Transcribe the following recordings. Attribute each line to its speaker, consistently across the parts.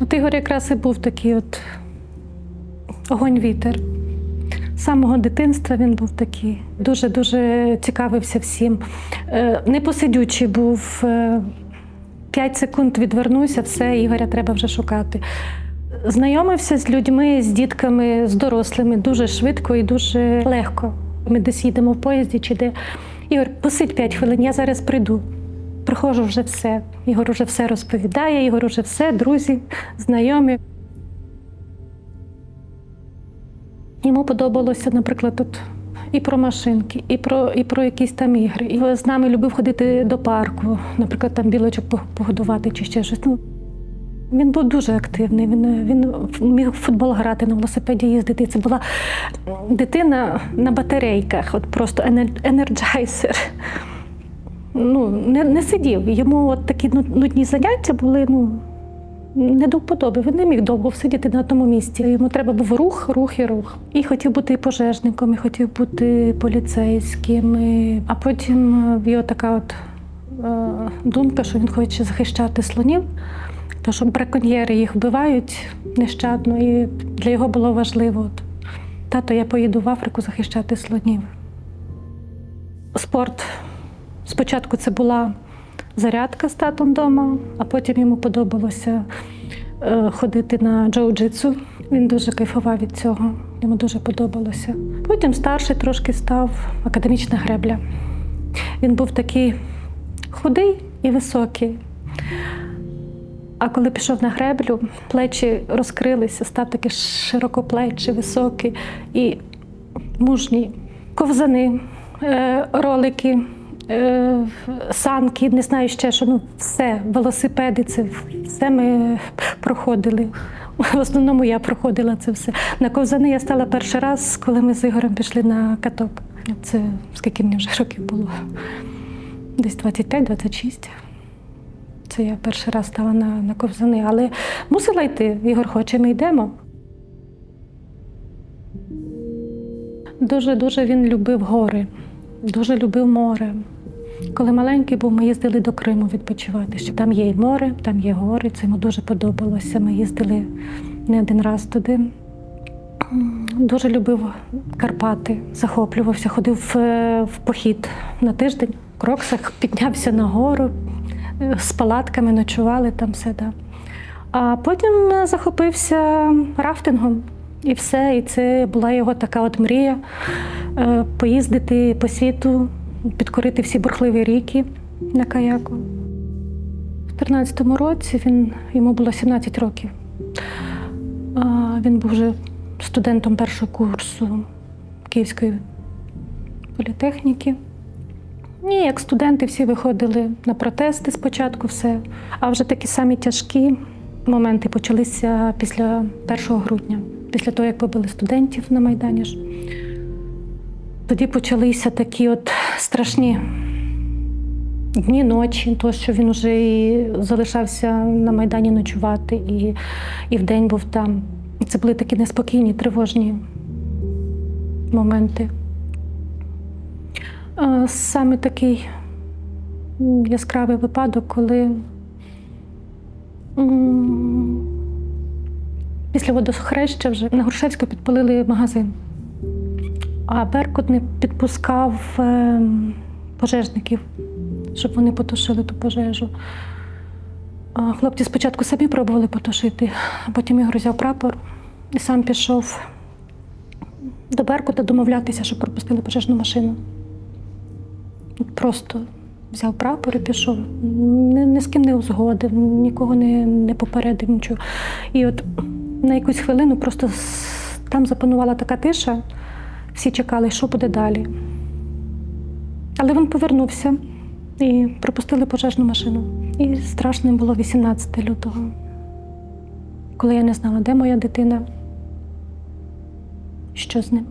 Speaker 1: От Ігор якраз і був такий от огонь-вітер. З самого дитинства він був такий, дуже-дуже цікавився всім. Е, Непосидючий був. е, П'ять секунд відвернувся, все, Ігоря треба вже шукати. Знайомився з людьми, з дітками, з дорослими дуже швидко і дуже легко. Ми десь їдемо в поїзді чи де. Ігор, посидь 5 хвилин, я зараз прийду. Приходжу вже все. Ігор вже все розповідає, Ігор вже все, друзі, знайомі. Йому подобалося, наприклад, тут і про машинки, і про, і про якісь там ігри. І з нами любив ходити до парку, наприклад, там білочок погодувати чи ще щось. Ну, він був дуже активний. Він, він міг футбол грати на велосипеді їздити. Це була дитина на батарейках, от просто енер- енерджайзер. Ну, не, не сидів. Йому от такі ну- нудні заняття були. Ну, не до вподоби. Він не міг довго сидіти на тому місці. Йому треба був рух, рух і рух. І хотів бути і пожежником, і хотів бути поліцейським. І... А потім його така от е, думка, що він хоче захищати слонів, тому що браконьєри їх вбивають нещадно, і для його було важливо. Тато, я поїду в Африку захищати слонів. Спорт. Спочатку це була зарядка з татом вдома, а потім йому подобалося е, ходити на джоу-джитсу. Він дуже кайфував від цього, йому дуже подобалося. Потім старший трошки став академічна гребля. Він був такий худий і високий. А коли пішов на греблю, плечі розкрилися, став такий широкоплечий, високий і мужній. Ковзани, е, ролики, е, санки, не знаю ще що, ну все, велосипеди, це все ми проходили. В основному я проходила це все. На ковзани я стала перший раз, коли ми з Ігорем пішли на каток. Це скільки мені вже років було? Десь 25-26. Це я перший раз стала на, на ковзани, але мусила йти. Ігор хоче, ми йдемо. Дуже-дуже він любив гори, дуже любив море. Коли маленький був, ми їздили до Криму відпочивати. Що Там є і море, там є гори. Це йому дуже подобалося. Ми їздили не один раз туди. Дуже любив Карпати, захоплювався, ходив в, в похід на тиждень, в кроксах, піднявся на гору, е, з палатками ночували там все. Да. А потім е, захопився рафтингом. І все, і це була його така от мрія е, поїздити по світу, підкорити всі бурхливі ріки на каяку. У 13-му році він, йому було 17 років. Він був вже студентом першого курсу Київської політехніки. І як студенти всі виходили на протести спочатку, все. А вже такі самі тяжкі моменти почалися після 1 грудня, після того, як побили студентів на Майдані. ж. Тоді почалися такі от страшні дні, ночі, то що він вже і залишався на Майдані ночувати, і, і вдень був там. Це були такі неспокійні, тривожні моменти. Саме такий яскравий випадок, коли після водохреща вже на Грушевську підпалили магазин, а Беркут не підпускав ем, пожежників, щоб вони потушили ту пожежу. Хлопці спочатку самі пробували потушити, а потім Ігор взяв прапор і сам пішов до Беркута домовлятися, щоб пропустили пожежну машину. Просто взяв прапор і пішов. Ні, ні з ким не узгодив, нікого не, не попередив, нічого. І от на якусь хвилину просто там запанувала така тиша, всі чекали, що буде далі. Але він повернувся і пропустили пожежну машину. І страшним було 18 лютого, коли я не знала, де моя дитина, що з ним.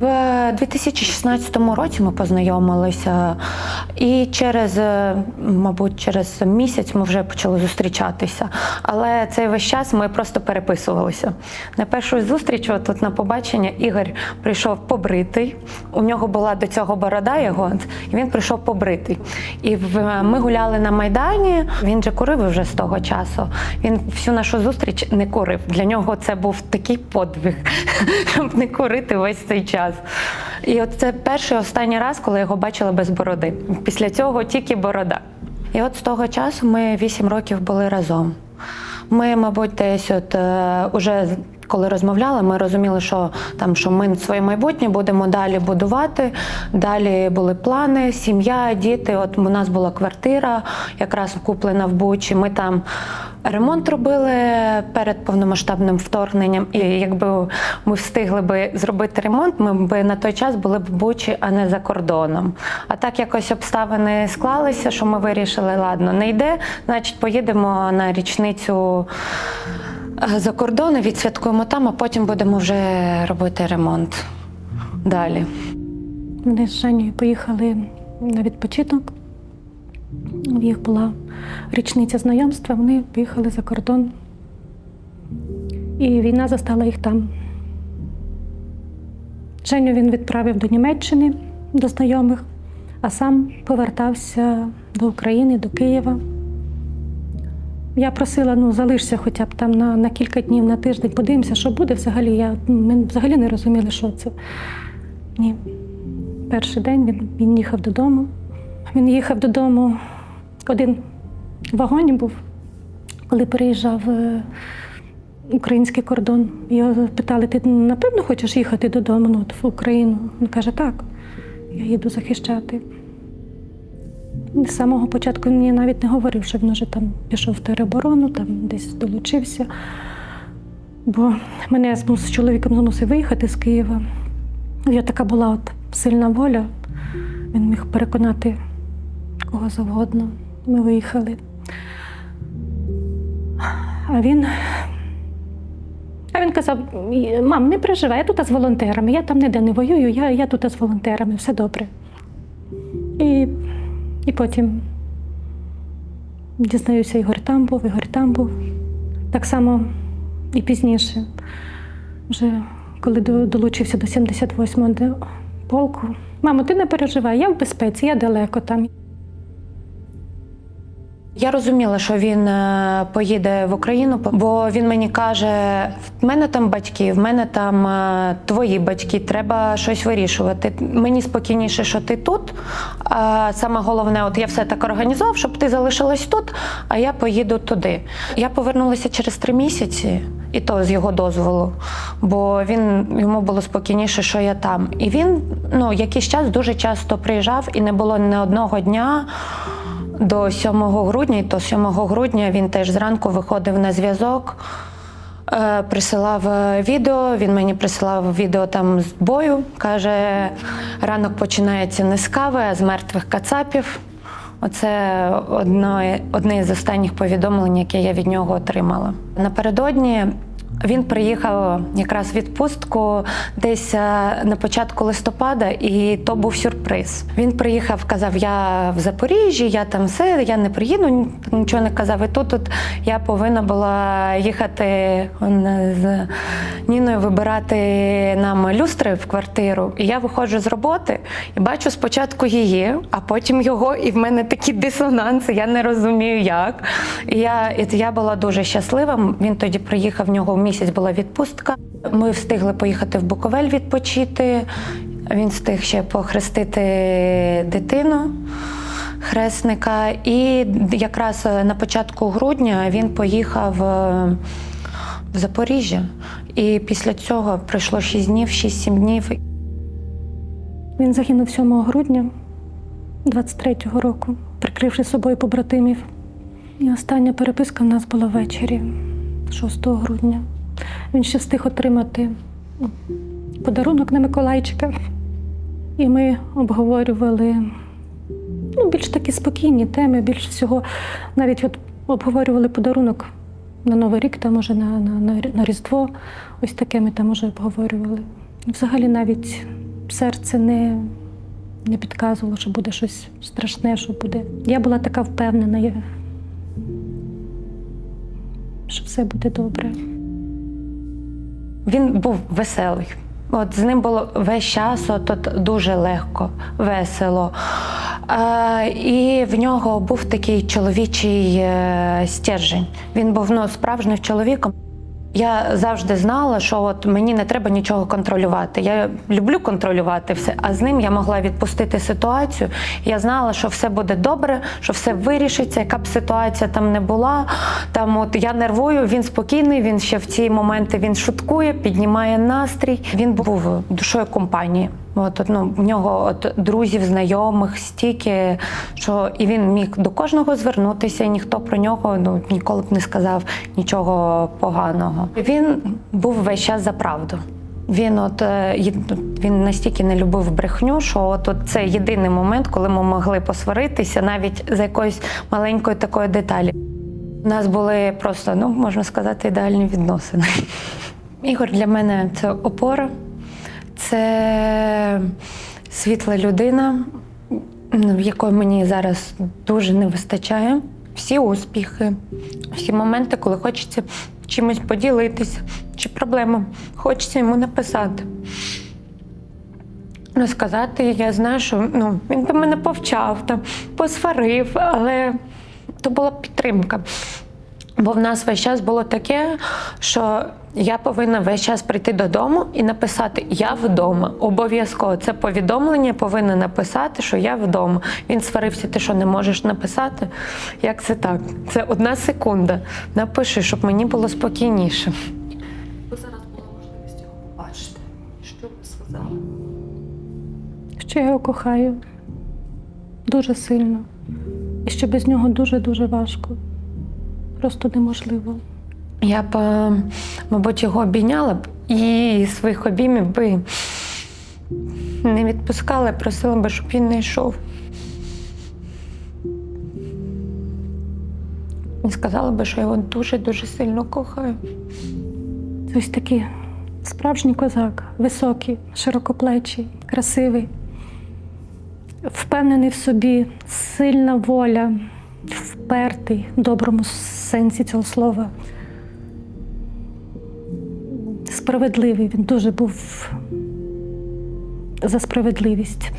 Speaker 2: В 2016 році ми познайомилися, і через, е, мабуть, через місяць ми вже почали зустрічатися. Але цей весь час ми просто переписувалися. На першу зустріч, тут на побачення, Ігор прийшов побритий. У нього була до цього борода його, і він прийшов побритий. І в- ми гуляли на майдані. Він же курив вже з того часу. Він всю нашу зустріч не курив. Для нього це був такий подвиг, щоб не курити весь цей час. І от це перший останній раз, коли його бачила без бороди. Після цього тільки борода. І от з того часу ми вісім років були разом. Ми, мабуть, десь от е, уже коли розмовляли, ми розуміли, що там що ми своє майбутнє будемо далі будувати. Далі були плани, сім'я, діти. От у нас була квартира, якраз куплена в Бучі. Ми там ремонт робили перед повномасштабним вторгненням. І якби ми встигли би зробити ремонт, ми б на той час були б в Бучі, а не за кордоном. А так якось обставини склалися, що ми вирішили, ладно, не йде, значить, поїдемо на річницю за кордон, і відсвяткуємо там, а потім будемо вже робити ремонт далі.
Speaker 1: Вони з Женєю поїхали на відпочинок. В їх була річниця знайомства, вони поїхали за кордон. І війна застала їх там. Женю він відправив до Німеччини до знайомих, а сам повертався до України, до Києва. Я просила, ну залишся хоча б там на, на кілька днів, на тиждень, подивимося, що буде взагалі. Я, ми взагалі не розуміли, що це. Ні. Перший день він, він їхав додому. Він їхав додому один в був, коли переїжджав е, український кордон. Його питали, ти напевно хочеш їхати додому ну, в Україну? Він каже, так, я їду захищати. З самого початку він мені навіть не говорив, що він вже там пішов в тероборону, там десь долучився. Бо мене з чоловіком змусив виїхати з Києва. Я така була от сильна воля. Він міг переконати кого завгодно. Ми виїхали. А він. А він казав: мам, не переживай, я тут з волонтерами, я там ніде не воюю, я, я тут з волонтерами, все добре. І, потім дізнаюся, Ігор там був, Ігор там був. Так само і пізніше, вже коли долучився до 78-го полку. Мамо, ти не переживай, я в безпеці, я далеко там.
Speaker 2: Я розуміла, що він е, поїде в Україну, бо він мені каже: в мене там батьки, в мене там е, твої батьки, треба щось вирішувати. Мені спокійніше, що ти тут. А саме головне, от я все так організував, щоб ти залишилась тут, а я поїду туди. Я повернулася через три місяці. І то з його дозволу, бо він йому було спокійніше, що я там. І він ну якийсь час дуже часто приїжджав, і не було ні одного дня до 7 грудня, і то 7 грудня він теж зранку виходив на зв'язок, е, присилав е, відео. Він мені присилав відео там з бою. Каже, ранок починається не з кави, а з мертвих кацапів. Оце одне, одне з останніх повідомлень, яке я від нього отримала. Напередодні він приїхав якраз в відпустку десь е, на початку листопада, і то був сюрприз. Він приїхав, казав: Я в Запоріжжі, я там все, я не приїду, нічого не казав. І тут, тут я повинна була їхати з Ніною вибирати нам люстри в квартиру. І я виходжу з роботи і бачу спочатку її, а потім його, і в мене такі дисонанси, я не розумію як. І я, і я була дуже щаслива. Він тоді приїхав, в нього в місяць була відпустка. Ми встигли поїхати в Буковель відпочити. Він встиг ще похрестити дитину. Хресника, і якраз на початку грудня він поїхав е, в Запоріжжя. І після цього пройшло 6 днів, 6-7 днів.
Speaker 1: Він загинув 7 грудня 23-го року, прикривши собою побратимів. І остання переписка в нас була ввечері, 6 грудня. Він ще встиг отримати подарунок на Миколайчика. І ми обговорювали ну, більш такі спокійні теми, більш всього, навіть от обговорювали подарунок на Новий рік, там на, на, на, на Різдво. Ось таке ми там уже обговорювали. Взагалі навіть серце не, не підказувало, що буде щось страшне, що буде. Я була така впевнена, що все буде добре.
Speaker 2: Він був веселий. От з ним було весь час от, от дуже легко, весело. Е, і в нього був такий чоловічий е, стержень. Він був ну, справжнім чоловіком. Я завжди знала, що от мені не треба нічого контролювати. Я люблю контролювати все, а з ним я могла відпустити ситуацію. Я знала, що все буде добре, що все вирішиться, яка б ситуація там не була. Там от я нервую, він спокійний, він ще в ці моменти він шуткує, піднімає настрій. Він був душою компанії. От, ну, в нього от друзів, знайомих стільки, що і він міг до кожного звернутися, і ніхто про нього ну, ніколи б не сказав нічого поганого. Він був весь час за правду. Він от е, він настільки не любив брехню, що от, от це єдиний момент, коли ми могли посваритися навіть за якоюсь маленькою такою деталі. У нас були просто, ну можна сказати, ідеальні відносини. Ігор для мене це опора, це світла людина, ну, якої мені зараз дуже не вистачає. Всі успіхи, всі моменти, коли хочеться чимось поділитися, чи проблемам, хочеться йому написати. Розказати, я знаю, що ну, він би мене повчав, там, посварив, але то була підтримка. Бо в нас весь час було таке, що я повинна весь час прийти додому і написати Я вдома. Обов'язково це повідомлення повинна написати, що я вдома. Він сварився, ти що не можеш написати? Як це так? Це одна секунда. Напиши, щоб мені було спокійніше.
Speaker 3: Ви зараз була можливість його побачити. Що б ви сказали?
Speaker 1: Що я його кохаю дуже сильно. І що без нього дуже-дуже важко. Просто неможливо.
Speaker 2: Я б, е, мабуть, його обійняла б і своїх обіймів би не відпускала, просила би, щоб він не йшов. І сказала би, що я його дуже-дуже сильно кохаю.
Speaker 1: Ось такий справжній козак, високий, широкоплечий, красивий, впевнений в собі, сильна воля, впертий в доброму сенсі цього слова. Справедливий, він дуже був за справедливість.